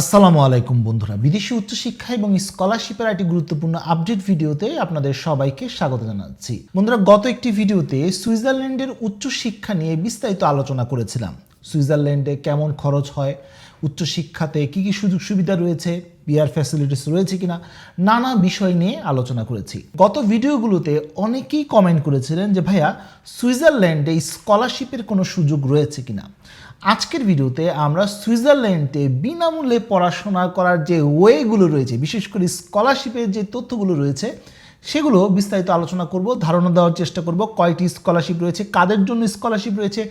আসসালামু আলাইকুম বন্ধুরা। বিদেশি উচ্চশিক্ষা এবং স্কলারশিপের একটি গুরুত্বপূর্ণ আপডেট ভিডিওতে আপনাদের সবাইকে স্বাগত জানাচ্ছি। বন্ধুরা, গত একটি ভিডিওতে সুইজারল্যান্ডের উচ্চশিক্ষা নিয়ে বিস্তারিত আলোচনা করেছিলাম। সুইজারল্যান্ডে কেমন খরচ হয়? উচ্চশিক্ষাতে কী কী সুযোগ সুবিধা রয়েছে? বিয়ার ফ্যাসিলিটিস রয়েছে কিনা? নানা বিষয় নিয়ে আলোচনা করেছি। গত ভিডিওগুলোতে অনেকেই কমেন্ট করেছিলেন যে, ভাইয়া, সুইজারল্যান্ডে স্কলারশিপের কোনো সুযোগ রয়েছে কিনা? আজকের ভিডিওতে আমরা সুইজারল্যান্ডে বিনামূল্যে পড়াশোনা করার যে ওয়েগুলো রয়েছে, বিশেষ করে স্কলারশিপের যে তথ্যগুলো রয়েছে, সেগুলো বিস্তারিত আলোচনা করব, ধারণা দেওয়ার চেষ্টা করব, কয়টি স্কলারশিপ রয়েছে, কাদের জন্য স্কলারশিপ রয়েছে,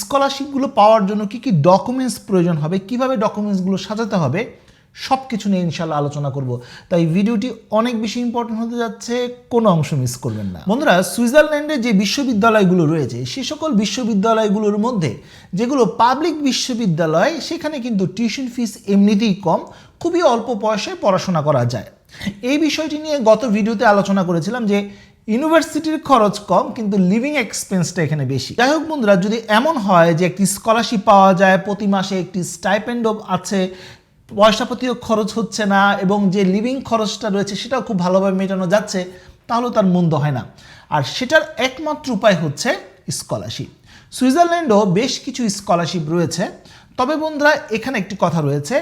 স্কলারশিপগুলো পাওয়ার জন্য কি কি ডকুমেন্টস প্রয়োজন হবে, কীভাবে ডকুমেন্টসগুলো সাজাতে হবে সব কিছু নিয়ে ইনশাল্লাহ আলোচনা করব। তাই ভিডিওটি অনেক বেশি ইম্পর্টেন্ট হতে যাচ্ছে, কোনো অংশ মিস করবেন না। বন্ধুরা, সুইজারল্যান্ডে যে বিশ্ববিদ্যালয়গুলো রয়েছে, সে সকল বিশ্ববিদ্যালয়গুলোর মধ্যে যেগুলো পাবলিক বিশ্ববিদ্যালয়, সেখানে কিন্তু টিউশন ফিস এমনিতেই কম, খুবই অল্প পয়সায় পড়াশোনা করা যায়। এই বিষয়টি নিয়ে গত ভিডিওতে আলোচনা করেছিলাম যে, ইউনিভার্সিটির খরচ কম, কিন্তু লিভিং এক্সপেন্সটা এখানে বেশি। যাই হোক বন্ধুরা, যদি এমন হয় যে একটি স্কলারশিপ পাওয়া যায়, প্রতি মাসে একটি স্টাইপেন্ডও আছে পয়সাপাতিও খরচ হচ্ছে না এবং যে লিভিং খরচটা রয়েছে সেটাও খুব ভালোভাবে মেটানো যাচ্ছে, তাহলেও তার মন্দ হয় না। আর সেটার একমাত্র উপায় হচ্ছে স্কলারশিপ সুইজারল্যান্ডও বেশ কিছু স্কলারশিপ রয়েছে। তবে বন্ধুরা, এখানে একটি কথা রয়েছে।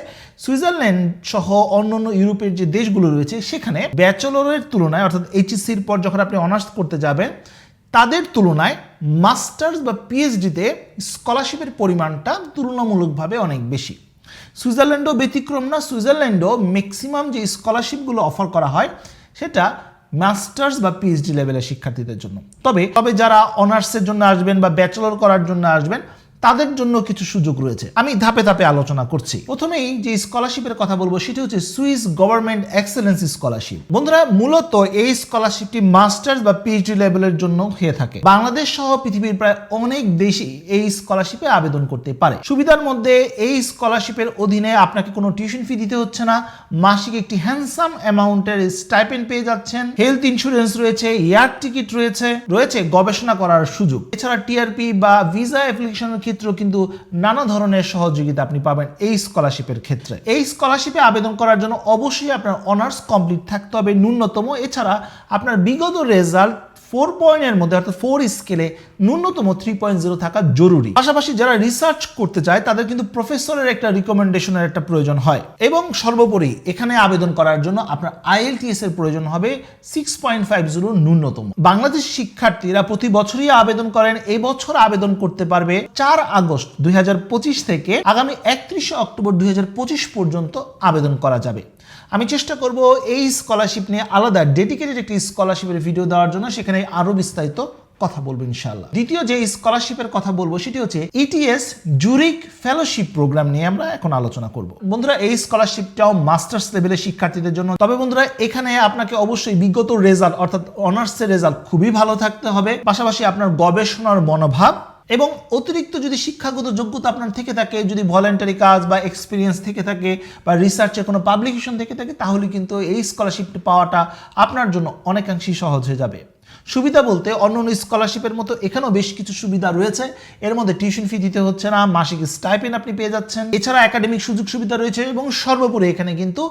সুইজারল্যান্ড সহ অন্যান্য ইউরোপের যে দেশগুলো রয়েছে, সেখানে ব্যাচেলরের তুলনায়, অর্থাৎ এইচএসসির পর যখন আপনি অনার্স করতে যাবেন, তাদের তুলনায় মাস্টার্স বা পিএইচডিতে স্কলারশিপের পরিমাণটা তুলনামূলকভাবে অনেক বেশি। সুইজারল্যান্ডও ব্যতিক্রম না, সুইজারল্যান্ডও ম্যাক্সিমাম যে স্কলারশিপগুলো অফার করা হয়, সেটা মাস্টার্স বা পিএইচডি লেভেলের শিক্ষার্থীদের জন্য। তবে তবে যারা অনার্সের জন্য আসবেন বা ব্যাচেলর করার জন্য আসবেন তাদের জন্য কিছু সুযোগ রয়েছে। আমি ধাপে ধাপে আলোচনা করছি। প্রথমেই যে স্কলারশিপের কথা বলব, সেটি হচ্ছে সুইস গভর্নমেন্ট এক্সেলেন্স স্কলারশিপ বন্ধুরা, মূলত এই স্কলারশিপটি মাস্টার্স বা পিএইচডি লেভেলের জন্য হয়ে থাকে। বাংলাদেশ সহ পৃথিবীর প্রায় অনেক দেশই এই স্কলারশিপে আবেদন করতে পারে। সুবিধার মধ্যে এই স্কলারশিপের অধীনে আপনাকে কোনো টিউশন ফি দিতে হচ্ছে না। মাসিক একটি হ্যান্ডসাম অ্যামাউন্টের স্টাইপেন্ড পেয়ে যাচ্ছেন। হেলথ ইন্স্যুরেন্স রয়েছে এয়ার টিকিট রয়েছে রয়েছে গবেষণা করার সুযোগ। এছাড়া টিআরপি বা ভিসা অ্যাপ্লিকেশনের ক্ষেত্রেও কিন্তু নানা ধরনের সহযোগিতা আপনি পাবেন এই স্কলারশিপের ক্ষেত্রে। এই স্কলারশিপে আবেদন করার জন্য অবশ্যই আপনার অনার্স কমপ্লিট থাকতে হবে ন্যূনতম। এছাড়া আপনার বিগত রেজাল্ট ফোর পয়েন্টের মধ্যে, অর্থাৎ ফোর স্কেলে ন্যূনতম থ্রি পয়েন্ট জিরো থাকা জরুরি। পাশাপাশি যারা রিসার্চ করতে চায় তাদের কিন্তু প্রফেসরের একটা রিকমেন্ডেশনের একটা প্রয়োজন হয়। এবং সর্বোপরি এখানে আবেদন করার জন্য আপনার আইএলটিএস এর প্রয়োজন হবে সিক্স পয়েন্ট ফাইভ জিরো ন্যূনতম। বাংলাদেশ শিক্ষার্থীরা প্রতি বছরই আবেদন করেন এই বছর আবেদন করতে পারবে চার আগস্ট দুই হাজার পঁচিশ থেকে আগামী একত্রিশে অক্টোবর দুই হাজার পঁচিশ পর্যন্ত আবেদন করা যাবে। আমি চেষ্টা করব এই স্কলারশিপ নিয়ে আলাদা ডেডিকেটেড একটি স্কলারশিপের ভিডিও দেওয়ার জন্য, সেখানে আরও বিস্তারিত কথা বলব ইনশাল্লাহ দ্বিতীয় যে স্কলারশিপের কথা বলব, সেটি হচ্ছে ইটিএস জুরিক ফেলোশিপ প্রোগ্রাম নিয়ে আমরা এখন আলোচনা করব। বন্ধুরা, এই স্কলারশিপটাও মাস্টার্স লেভেলের শিক্ষার্থীদের জন্য। তবে বন্ধুরা, এখানে আপনাকে অবশ্যই বিগত রেজাল্ট অর্থাৎ অনার্সের রেজাল্ট খুবই ভালো থাকতে হবে। পাশাপাশি আপনার গবেষণার মনোভাব এবং অতিরিক্ত যদি শিক্ষাগত যোগ্যতা আপনার থেকে থাকে, যদি ভলেন্টারি কাজ বা এক্সপিরিয়েন্স থেকে থাকে বা রিসার্চের কোনো পাবলিকেশন থেকে থাকে, তাহলে কিন্তু এই স্কলারশিপটি পাওয়াটা আপনার জন্য অনেকাংশেই সহজ হয়ে যাবে। সুবিধা বলতে অন্য অন্য স্কলারশিপের মতো এখানেও বেশ কিছু সুবিধা রয়েছে। এর মধ্যে টিউশন ফি দিতে হচ্ছে না, মাসিক স্টাইপেন আপনি পেয়ে যাচ্ছেন। এছাড়া একাডেমিক সুযোগ সুবিধা রয়েছে এবং সর্বোপরি এখানে কিন্তু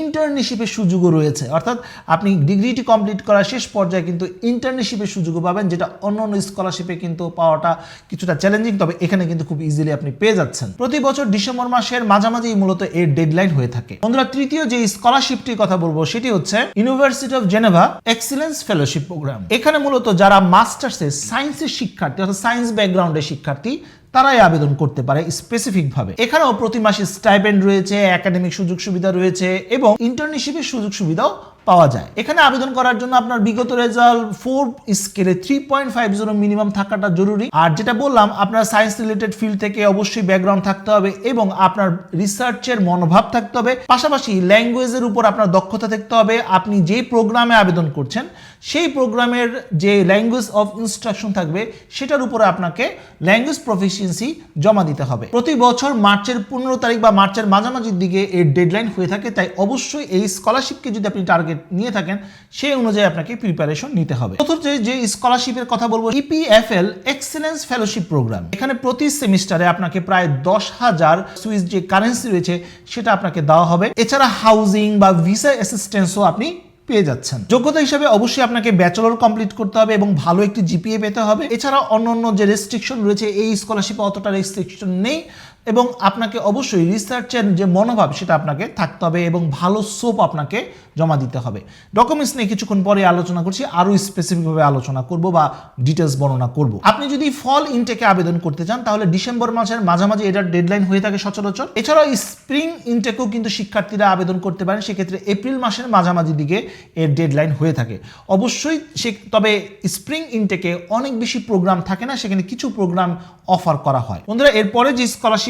ইন্টার্নশিপের সুযোগও রয়েছে। অর্থাৎ আপনি ডিগ্রিটি কমপ্লিট করার শেষ পর্যায়ে কিন্তু ইন্টার্নশিপের সুযোগও পাবেন, যেটা অন্য অন্য স্কলারশিপে কিন্তু পাওয়াটা কিছুটা চ্যালেঞ্জিং তবে এখানে কিন্তু খুব ইজিলি আপনি পেয়ে যাচ্ছেন। প্রতি বছর ডিসেম্বর মাসের মাঝামাঝি মূলত এর ডেডলাইন হয়ে থাকে। বন্ধুরা, তৃতীয় যে স্কলারশিপটির কথা বলব, সেটি হচ্ছে university of Geneva excellence fellowship programme এখানে মূলত যারা মাস্টার্সের সায়েন্সের শিক্ষার্থী, অর্থাৎ সায়েন্স ব্যাকগ্রাউন্ডের শিক্ষার্থী, তারাই আবেদন করতে পারে স্পেসিফিক ভাবে। এখানেও প্রতি মাসে স্টাইপেন্ড রয়েছে একাডেমিক সুযোগ সুবিধা রয়েছে এবং ইন্টার্নশিপের সুযোগ সুবিধাও পাওয়া যায়। এখানে আবেদন করার জন্য আপনার বিগত রেজাল্ট ফোর স্কেলে three point five zero minimum থাকাটা জরুরি। আর যেটা বললাম, আপনার সায়েন্স রিলেটেড ফিল্ড থেকে অবশ্যই ব্যাকগ্রাউন্ড থাকতে হবে এবং আপনার রিসার্চের মনোভাব থাকতে হবে। পাশাপাশি ল্যাঙ্গুয়েজের উপর আপনার দক্ষতা থাকতে হবে। আপনি যে প্রোগ্রামে আবেদন করছেন সেই প্রোগ্রামের যে ল্যাঙ্গুয়েজ অফ ইনস্ট্রাকশন থাকবে, সেটার উপরে আপনাকে ল্যাঙ্গুয়েজ প্রফিসিয়েন্সি জমা দিতে হবে। প্রতি বছর মার্চের পনেরো তারিখ বা মার্চের মাঝামাঝির দিকে এর ডেডলাইন হয়ে থাকে, তাই অবশ্যই এই স্কলারশিপকে যদি আপনি টার্গেট নিয়ে থাকেন, সেই অনুযায়ী আপনাকে প্রিপারেশন নিতে হবে। চতুর্থ যে স্কলারশিপের কথা বলব ইপিএফএল এক্সেলেন্স ফেলোশিপ প্রোগ্রাম এখানে প্রতি সেমিস্টারে আপনাকে প্রায় দশ হাজার সুইস যে কারেন্সি রয়েছে, সেটা আপনাকে দেওয়া হবে। এছাড়া হাউজিং বা ভিসা অ্যাসিস্ট্যান্সও আপনি পেয়ে যাচ্ছেন। যোগ্যতা হিসাবে অবশ্যই আপনাকে ব্যাচেলর কমপ্লিট করতে হবে এবং ভালো একটি জিপিএ পেতে হবে। এছাড়া অন্য যে রেস্ট্রিকশন রয়েছে, এই স্কলারশিপে অতটা রেস্ট্রিকশন নেই। এবং আপনাকে অবশ্যই রিসার্চের যে মনোভাব সেটা আপনাকে থাকতে হবে এবং ভালো সোপ আপনাকে জমা দিতে হবে। ডকুমেন্টস নিয়ে কিছুক্ষণ পরে আলোচনা করছি, আরও স্পেসিফিকভাবে আলোচনা করব বা ডিটেলস বর্ণনা করব। আপনি যদি ফল ইনটেকে আবেদন করতে চান, তাহলে ডিসেম্বর মাসের মাঝামাঝি এটার ডেডলাইন হয়ে থাকে সচরাচর। এছাড়াও স্প্রিং ইনটেকেও কিন্তু শিক্ষার্থীরা আবেদন করতে পারেন, সেক্ষেত্রে এপ্রিল মাসের মাঝামাঝি দিকে এর ডেডলাইন হয়ে থাকে। অবশ্যই সে, তবে স্প্রিং ইনটেকে অনেক বেশি প্রোগ্রাম থাকে না, সেখানে কিছু প্রোগ্রাম অফার করা হয়। বন্ধুরা, এরপরে যে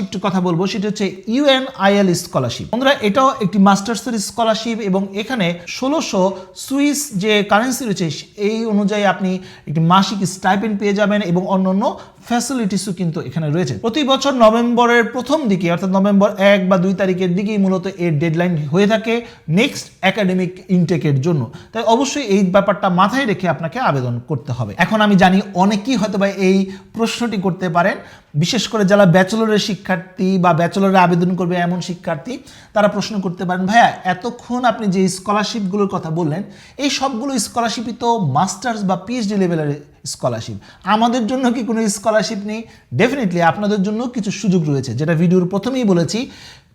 স্কলারশিপটির কথা বলব, সেটা হচ্ছে ইউএনআইএল স্কলারশিপ। বন্ধুরা, এটাও একটি মাস্টার্সের স্কলারশিপ এবং এখানে ষোলোশো সুইস যে কারেন্সি রয়েছে এই অনুযায়ী আপনি একটি মাসিক স্টাইপেন্ড পেয়ে যাবেন এবং অন্যান্য ফ্যাসিলিটিসও কিন্তু এখানে রয়েছে। প্রতি বছর নভেম্বরের প্রথম দিকে, অর্থাৎ নভেম্বর এক বা দুই তারিখের দিকেই মূলত এর ডেডলাইন হয়ে থাকে নেক্সট একাডেমিক ইনটেকের জন্য। তাই অবশ্যই এই ব্যাপারটা মাথায় রেখে আপনাকে আবেদন করতে হবে। এখন আমি জানি অনেকেই হয়তো বা এই প্রশ্নটি করতে পারেন। বিশেষ করে যারা ব্যাচেলরের শিক্ষার্থী বা ব্যাচেলরে আবেদন করবে এমন শিক্ষার্থী, তারা প্রশ্ন করতে পারেন, ভাইয়া, এতক্ষণ আপনি যে স্কলারশিপগুলোর কথা বললেন, এই সবগুলো স্কলারশিপই তো মাস্টার্স বা পিএইচডি লেভেলের স্কলারশিপ। আমাদের জন্য কি কোনো স্কলারশিপ নেই? ডেফিনেটলি আপনাদের জন্য কিছু সুযোগ রয়েছে। যেটা ভিডিওর প্রথমেই বলেছি,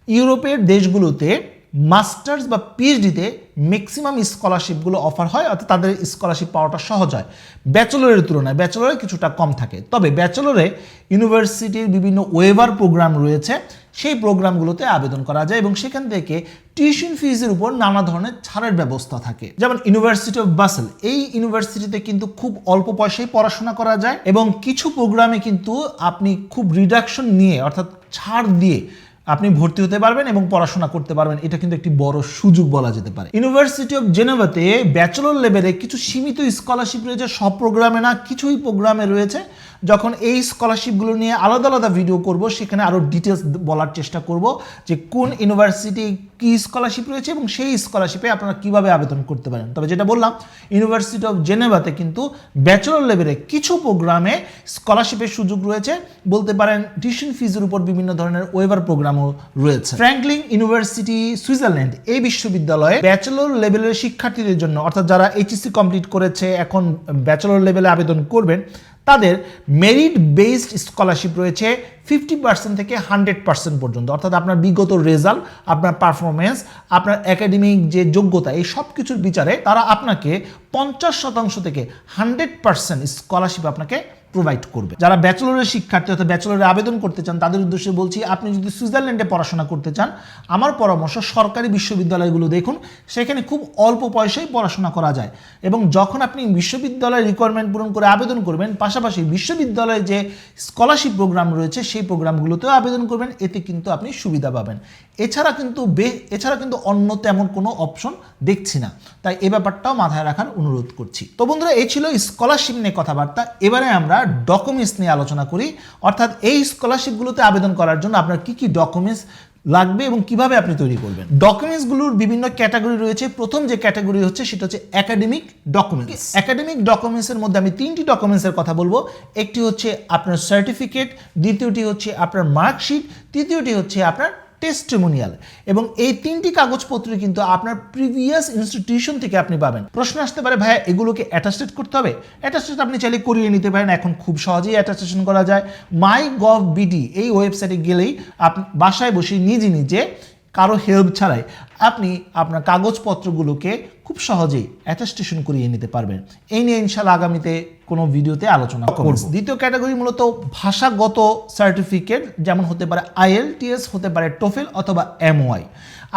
ইউরোপের দেশগুলোতে মাস্টার্স বা পিএইচডিতে ম্যাক্সিমাম স্কলারশিপগুলো অফার হয়, অর্থাৎ তাদের স্কলারশিপ পাওয়াটা সহজ হয়। ব্যাচেলরের তুলনায় ব্যাচেলরে কিছুটা কম থাকে। তবে ব্যাচেলরে ইউনিভার্সিটির বিভিন্ন ওয়েভার প্রোগ্রাম রয়েছে। সেই প্রোগ্রামগুলোতে আবেদন করা যায় এবং সেখান থেকে টিউশন ফিজের উপর নানা ধরনের ছাড়ের ব্যবস্থা থাকে। যেমন ইউনিভার্সিটি অফ বাসেল এই ইউনিভার্সিটিতে কিন্তু খুব অল্প পয়সায় পড়াশোনা করা যায় এবং কিছু প্রোগ্রামে কিন্তু আপনি খুব রিডাকশন নিয়ে, অর্থাৎ ছাড় দিয়ে আপনি ভর্তি হতে পারবেন এবং পড়াশোনা করতে পারবেন। এটা কিন্তু একটি বড় সুযোগ বলা যেতে পারে। ইউনিভার্সিটি অফ জেনেভাতে ব্যাচেলর লেভেলে কিছু সীমিত স্কলারশিপ রয়েছে। সব প্রোগ্রামে না, কিছুই প্রোগ্রামে রয়েছে। যখন এই স্কলারশিপগুলো নিয়ে আলাদা আলাদা ভিডিও করব, সেখানে আরও ডিটেলস বলার চেষ্টা করব যে কোন ইউনিভার্সিটি কি স্কলারশিপ রয়েছে এবং সেই স্কলারশিপে আপনারা কীভাবে আবেদন করতে পারেন। তবে যেটা বললাম ইউনিভার্সিটি অফ জেনেভাতে কিন্তু ব্যাচেলর লেভেলে কিছু প্রোগ্রামে স্কলারশিপের সুযোগ রয়েছে। বলতে পারেন টিউশন ফিজের উপর বিভিন্ন ধরনের ওয়েবার প্রোগ্রামও রয়েছে। ফ্র্যাঙ্কলিন ইউনিভার্সিটি সুইজারল্যান্ড এই বিশ্ববিদ্যালয়ে ব্যাচেলর লেভেলের শিক্ষার্থীদের জন্য, অর্থাৎ যারা এইচএসসি কমপ্লিট করেছে, এখন ব্যাচেলর লেভেলে আবেদন করবেন তাদের মেরিট বেসড স্কলারশিপ রয়েছে ফিফটি পার্সেন্ট থেকে হান্ড্রেড পার্সেন্ট পর্যন্ত। অর্থাৎ আপনার বিগত রেজাল্ট আপনার পারফরমেন্স আপনার একাডেমিক যে যোগ্যতা, এই সব কিছুর বিচারে তারা আপনাকে পঞ্চাশ শতাংশ থেকে হান্ড্রেড পার্সেন্ট স্কলারশিপ আপনাকে প্রোভাইড করবে। যারা ব্যাচেলরের শিক্ষার্থী অর্থাৎ ব্যাচেলরে আবেদন করতে চান, তাদের উদ্দেশ্যে বলছি, আপনি যদি সুইজারল্যান্ডে পড়াশোনা করতে চান, আমার পরামর্শ সরকারি বিশ্ববিদ্যালয়গুলো দেখুন, সেখানে খুব অল্প পয়সায় পড়াশোনা করা যায়। এবং যখন আপনি বিশ্ববিদ্যালয়ের রিকোয়ারমেন্ট পূরণ করে আবেদন করবেন, পাশাপাশি বিশ্ববিদ্যালয়ে যে স্কলারশিপ প্রোগ্রাম রয়েছে, সেই প্রোগ্রামগুলোতেও আবেদন করবেন, এতে কিন্তু আপনি সুবিধা পাবেন। এছাড়া কিন্তু বে, এছাড়া কিন্তু অন্য তেমন কোনো অপশন দেখছি না। তাই এ ব্যাপারটাও মাথায় রাখার অনুরোধ করছি। তো বন্ধুরা, এই ছিল স্কলারশিপ নিয়ে কথাবার্তা। এবারে আমরা ডকুমেন্টস নিয়ে আলোচনা করি। অর্থাৎ এই স্কলারশিপগুলোতে আবেদন করার জন্য আপনার কি কি ডকুমেন্টস লাগবে এবং কীভাবে আপনি তৈরি করবেন? ডকুমেন্টসগুলোর বিভিন্ন ক্যাটাগরি রয়েছে। প্রথম যে ক্যাটাগরি হচ্ছে সেটা হচ্ছে একাডেমিক ডকুমেন্টস একাডেমিক ডকুমেন্টসের মধ্যে আমি তিনটি ডকুমেন্টসের কথা বলব। একটি হচ্ছে আপনার সার্টিফিকেট দ্বিতীয়টি হচ্ছে আপনার মার্কশিট তৃতীয়টি হচ্ছে আপনার টেস্টিমোনিয়াল এবং এই তিনটি কাগজপত্র কিন্তু আপনার প্রিভিয়াস ইনস্টিটিউশন থেকে আপনি পাবেন। প্রশ্ন আসতে পারে, ভাইয়া, এগুলোকে অ্যাটাস্টেড করতে হবে? অ্যাটাস্টেড আপনি চাইলে করিয়ে নিতে পারেন। এখন খুব সহজেই অ্যাটাস্টেশন করা যায়। মাই গভ বিডি এই ওয়েবসাইটে গেলেই আপনি বাসায় বসে নিজে নিজে কারও হেল্প ছাড়াই আপনি আপনার কাগজপত্রগুলোকে খুব সহজেই অ্যাটাস্টেশন করিয়ে নিতে পারবেন। এই নিয়ে ইনশাল্লাহ আগামীতে কোনো ভিডিওতে আলোচনা করব। দ্বিতীয় ক্যাটাগরি মূলত ভাষাগত সার্টিফিকেট যেমন হতে পারে আইএলটিএস হতে পারে টোফেল অথবা এমওয়াই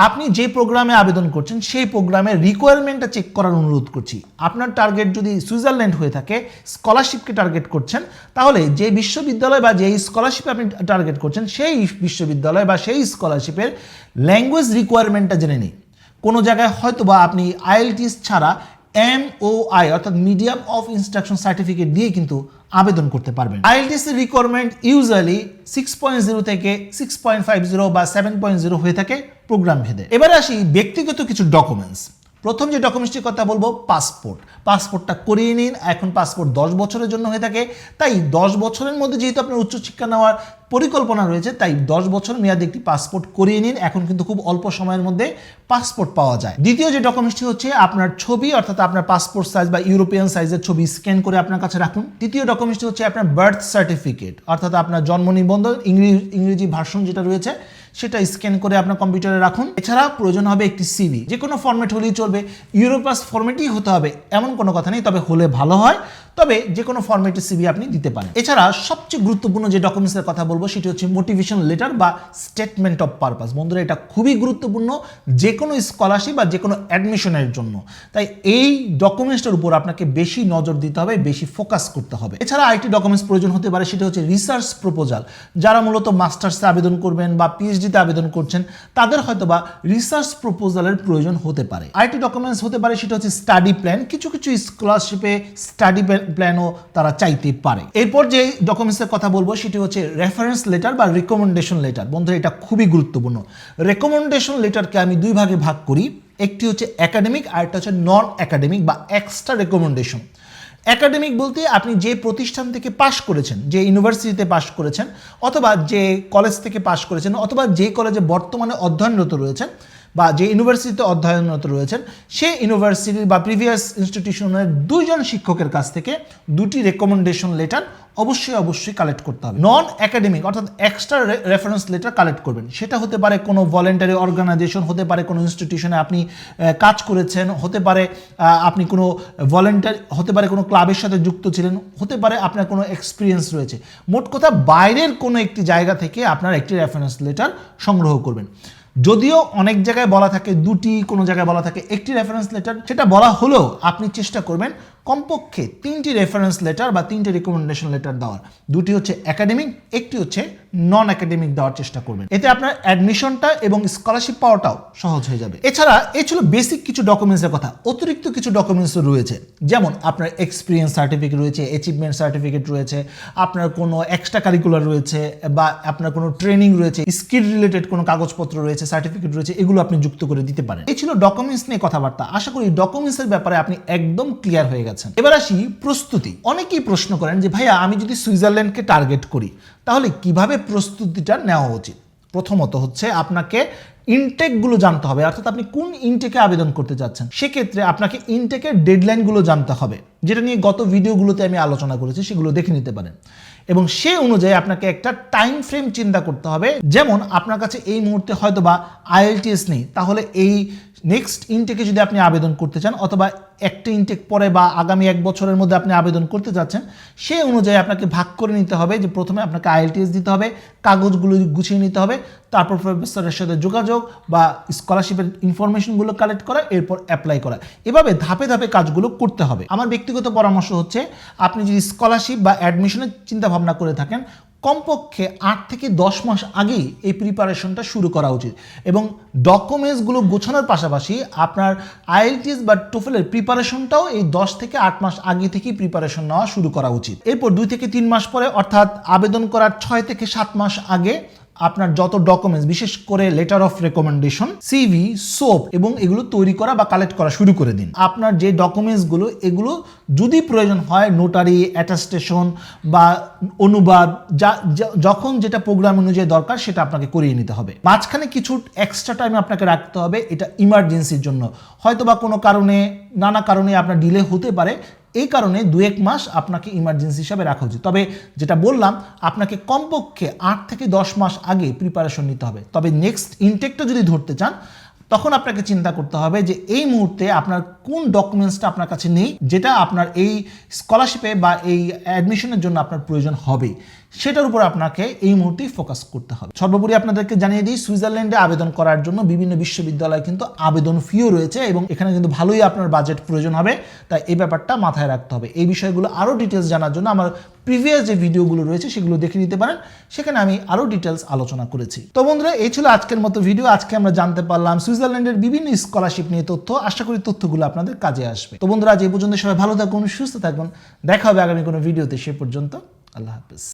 আপনি যে প্রোগ্রামে আবেদন করছেন সেই প্রোগ্রামের রিকোয়ারমেন্টটা চেক করার অনুরোধ করছি। আপনার টার্গেট যদি সুইজারল্যান্ড হয়ে থাকে স্কলারশিপকে টার্গেট করছেন তাহলে যে বিশ্ববিদ্যালয় বা যেই স্কলারশিপ আপনি টার্গেট করছেন সেই বিশ্ববিদ্যালয় বা সেই স্কলারশিপের ল্যাঙ্গুয়েজ রিকোয়ারমেন্টটা জেনে নিই কোনো জায়গায় হয়তো বা আপনি আইএলটিএস ছাড়া এম ও আই অর্থাৎ মিডিয়াম অফ ইনস্ট্রাকশন সার্টিফিকেট দিয়ে কিন্তু আবেদন করতে পারবেন। IELTS requirement usually six point zero থেকে সিক্স পয়েন্ট ফাইভ জিরো বা সেভেন পয়েন্ট জিরো হয়ে থাকে প্রোগ্রাম ভেদে। এবার আসি ব্যক্তিগত কিছু ডকুমেন্টস প্রথম যে ডকুমেন্টসটির কথা বলব পাসপোর্ট পাসপোর্টটা করিয়ে নিন, এখন পাসপোর্ট দশ বছরের জন্য হয়ে থাকে। তাই দশ বছরের মধ্যে যেহেতু আপনার উচ্চশিক্ষা নেওয়ার পরিকল্পনা রয়েছে, তাই দশ বছর মেয়াদে একটি পাসপোর্ট করিয়ে নিন। এখন কিন্তু খুব অল্প সময়ের মধ্যে পাসপোর্ট পাওয়া যায়। দ্বিতীয় যে ডকুমেন্টসটি হচ্ছে আপনার ছবি, অর্থাৎ আপনার পাসপোর্ট সাইজ বা ইউরোপিয়ান সাইজের ছবি স্ক্যান করে আপনার কাছে রাখুন। তৃতীয় ডকুমেন্টসটি হচ্ছে আপনার বার্থ সার্টিফিকেট অর্থাৎ আপনার জন্ম নিবন্ধন ইংরেজি ইংরেজি ভার্সন যেটা রয়েছে সেটা স্ক্যান করে আপনার কম্পিউটারে রাখুন। এছাড়া প্রয়োজন হবে একটি সিভি যে কোনো ফর্মেট হলেই চলবে। ইউরোপাস ফর্মেটই হতে হবে। এমন কোনো কথা নেই, তবে হলে ভালো হয়। তবে যে কোনো ফর্মেটের সিভি আপনি দিতে পারেন। এছাড়া সবচেয়ে গুরুত্বপূর্ণ যে ডকুমেন্টসের কথা বলব, সেটি হচ্ছে মোটিভেশন লেটার বা স্টেটমেন্ট অফ পারপাস বন্ধুরা, এটা খুবই গুরুত্বপূর্ণ যে কোনো স্কলারশিপ বা যে কোনো অ্যাডমিশনের জন্য। তাই এই ডকুমেন্টসটার উপর আপনাকে বেশি নজর দিতে হবে, বেশি ফোকাস করতে হবে। এছাড়া আরেকটি ডকুমেন্টস প্রয়োজন হতে পারে, সেটা হচ্ছে রিসার্চ প্রপোজাল যারা মূলত মাস্টার্সে আবেদন করবেন বা পিএইচডিতে আবেদন করছেন, তাদের হয়তো বা রিসার্চ প্রপোজালের প্রয়োজন হতে পারে। আরেকটি ডকুমেন্টস হতে পারে, সেটা হচ্ছে স্টাডি প্ল্যান কিছু কিছু স্কলারশিপে স্টাডি প্ল্যানও তারা চাইতে পারে। এরপর যে ডকুমেন্টসের কথা বলব, সেটি হচ্ছে রেফারেন্স লেটার বা রিকমেন্ডেশন লেটার বন্ধুরা, এটা খুবই গুরুত্বপূর্ণ। রেকমেন্ডেশন লেটারকে আমি দুই ভাগে ভাগ করি। একটি হচ্ছে একাডেমিক আর একটা হচ্ছে নন একাডেমিক বা এক্সট্রা রেকমেন্ডেশন একাডেমিক বলতে আপনি যে প্রতিষ্ঠান থেকে পাশ করেছেন, যে ইউনিভার্সিটিতে পাশ করেছেন, অথবা যে কলেজ থেকে পাশ করেছেন, অথবা যে কলেজে বর্তমানে অধ্যয়নরত রয়েছেন বা যে ইউনিভার্সিটিতে অধ্যয়নরত রয়েছেন সেই ইউনিভার্সিটির বা প্রিভিয়াস ইনস্টিটিউশনের দুইজন শিক্ষকের কাছ থেকে দুটি রেকমেন্ডেশন লেটার অবশ্যই অবশ্যই কালেক্ট করতে হবে। নন একাডেমিক অর্থাৎ এক্সট্রা রেফারেন্স লেটার কালেক্ট করবেন। সেটা হতে পারে কোনো ভলেন্টারি অর্গানাইজেশন হতে পারে কোনো ইনস্টিটিউশনে আপনি কাজ করেছেন, হতে পারে আপনি কোনো ভলেন্টারি হতে পারে কোনো ক্লাবের সাথে যুক্ত ছিলেন, হতে পারে আপনার কোনো এক্সপিরিয়েন্স রয়েছে। মোট কথা বাইরের কোনো একটি জায়গা থেকে আপনার একটি রেফারেন্স লেটার সংগ্রহ করবেন। যদিও অনেক জায়গায় বলা থাকে, দুটি কোনো জায়গায় বলা থাকে, একটি রেফারেন্স লেটার সেটা বলা হলেও আপনি চেষ্টা করবেন কমপক্ষে তিনটি রেফারেন্স লেটার বা তিনটি রেকমেন্ডেশন লেটার দেওয়ার। দুটি হচ্ছে একাডেমিক একটি হচ্ছে নন একাডেমিক দেওয়ার চেষ্টা করবেন। এতে আপনার অ্যাডমিশনটা এবং স্কলারশিপ পাওয়াটাও সহজ হয়ে যাবে। এছাড়া এই ছিল বেসিক কিছু ডকুমেন্টসের কথা। অতিরিক্ত কিছু ডকুমেন্টস রয়েছে। যেমন আপনার এক্সপিরিয়েন্স সার্টিফিকেট রয়েছে অ্যাচিভমেন্ট সার্টিফিকেট রয়েছে, আপনার কোনো এক্সট্রা কারিকুলার রয়েছে বা আপনার কোনো ট্রেনিং রয়েছে স্কিল রিলেটেড কোনো কাগজপত্র রয়েছে সার্টিফিকেট রয়েছে, এগুলো আপনি যুক্ত করে দিতে পারেন। এই ছিল ডকুমেন্টস নিয়ে কথাবার্তা। আশা করি ডকুমেন্টসের ব্যাপারে আপনি একদম ক্লিয়ার হয়ে গেছেন এবার আসি প্রস্তুতি। অনেকেই প্রশ্ন করেন যে, ভাইয়া, আমি যদি সুইজারল্যান্ডকে টার্গেট করি, তাহলে কীভাবে প্রস্তুতিটা নেওয়া উচিত? প্রথমত হচ্ছে আপনাকে ইনটেকগুলো জানতে হবে। অর্থাৎ আপনি কোন ইনটেকে আবেদন করতে যাচ্ছেন? সেক্ষেত্রে আপনাকে ইনটেকের ডেডলাইনগুলো জানতে হবে, যেটা নিয়ে গত ভিডিওগুলোতে আমি আলোচনা করেছি, সেগুলো দেখে নিতে পারেন। এবং সে অনুযায়ী আপনাকে একটা টাইম ফ্রেম চিন্তা করতে হবে, যেমন আপনার কাছে এই মুহূর্তে হয়তো বা আইএলটিএস নেই, তাহলে এই নেক্সট ইনটেকে যদি আপনি আবেদন করতে চান, অথবা একটা ইনটেক পরে বা আগামী এক বছরের মধ্যে আপনি আবেদন করতে যাচ্ছেন, সে অনুযায়ী আপনাকে ভাগ করে নিতে হবে যে প্রথমে আপনাকে আইএলটিএস দিতে হবে, কাগজগুলো গুছিয়ে নিতে হবে, তারপর প্রফেসরের সাথে যোগাযোগ বা স্কলারশিপের ইনফরমেশনগুলো কালেক্ট করা, এরপর অ্যাপ্লাই করা। এভাবে ধাপে ধাপে কাজগুলো করতে হবে। আমার ব্যক্তিগত পরামর্শ হচ্ছে, আপনি যদি স্কলারশিপ বা অ্যাডমিশনের চিন্তাভাবনা করে থাকেন কমপক্ষে আট থেকে দশ মাস আগেই এই প্রিপারেশনটা শুরু করা উচিত। এবং ডকুমেন্টসগুলো গোছানোর পাশাপাশি আপনার আইএলটিএস বা টোফেলের প্রিপারেশনটাও এই দশ থেকে আট মাস আগে থেকেই প্রিপারেশন নেওয়া শুরু করা উচিত। এরপর দুই থেকে তিন মাস পরে অর্থাৎ আবেদন করার ছয় থেকে সাত মাস আগে আপনার যত ডকুমেন্টস বিশেষ করে letter of recommendation CV SOP এবং এগুলো তৈরি করা বা কালেক্ট করা শুরু করে দিন। আপনার যে ডকুমেন্টসগুলো এগুলো যদি প্রয়োজন হয় নোটারি অ্যাটাস্টেশন বা অনুবাদ, যা যখন যেটা প্রোগ্রাম অনুযায়ী দরকার সেটা আপনাকে করিয়ে নিতে হবে। মাঝখানে কিছু এক্সট্রা টাইম আপনাকে রাখতে হবে, এটা ইমার্জেন্সির জন্য। হয়তো বা কোনো কারণে, নানা কারণে আপনার ডিলে হতে পারে এই কারণে দু এক মাস আপনাকে ইমার্জেন্সি হিসাবে রাখা উচিত। তবে যেটা বললাম, আপনাকে কমপক্ষে আট থেকে দশ মাস আগে প্রিপারেশন নিতে হবে। তবে নেক্সট ইনটেকটা যদি ধরতে চান, তখন আপনাকে চিন্তা করতে হবে যে এই মুহূর্তে আপনার কোন ডকুমেন্টসটা আপনার কাছে নেই, যেটা আপনার এই স্কলারশিপে বা এই অ্যাডমিশনের জন্য আপনার প্রয়োজন হবে সেটার উপর আপনাকে এই মুহূর্তেই ফোকাস করতে হবে। সর্বোপরি আপনাদেরকে জানিয়ে দিই, সুইজারল্যান্ডে আবেদন করার জন্য বিভিন্ন বিশ্ববিদ্যালয়ে কিন্তু আবেদন ফিও রয়েছে এবং এখানে কিন্তু ভালোই আপনার বাজেট প্রয়োজন হবে। তাই এই ব্যাপারটা মাথায় রাখতে হবে। এই বিষয়গুলো আরও ডিটেলস জানার জন্য আমার প্রিভিয়াস যে ভিডিওগুলো রয়েছে সেগুলো দেখে নিতে পারেন। সেখানে আমি আরও ডিটেলস আলোচনা করেছি। তো বন্ধুরা, এই ছিল আজকের মতো ভিডিও আজকে আমরা জানতে পারলাম সুইজারল্যান্ডের বিভিন্ন স্কলারশিপ নিয়ে তথ্য। আশা করি তথ্যগুলো আপনাদের কাজে আসবে। তো বন্ধুরা, আজ এই পর্যন্ত সবাই ভালো থাকুন, সুস্থ থাকুন। দেখা হবে আগামী কোনো ভিডিওতে সে পর্যন্ত আল্লাহ হাফিজ।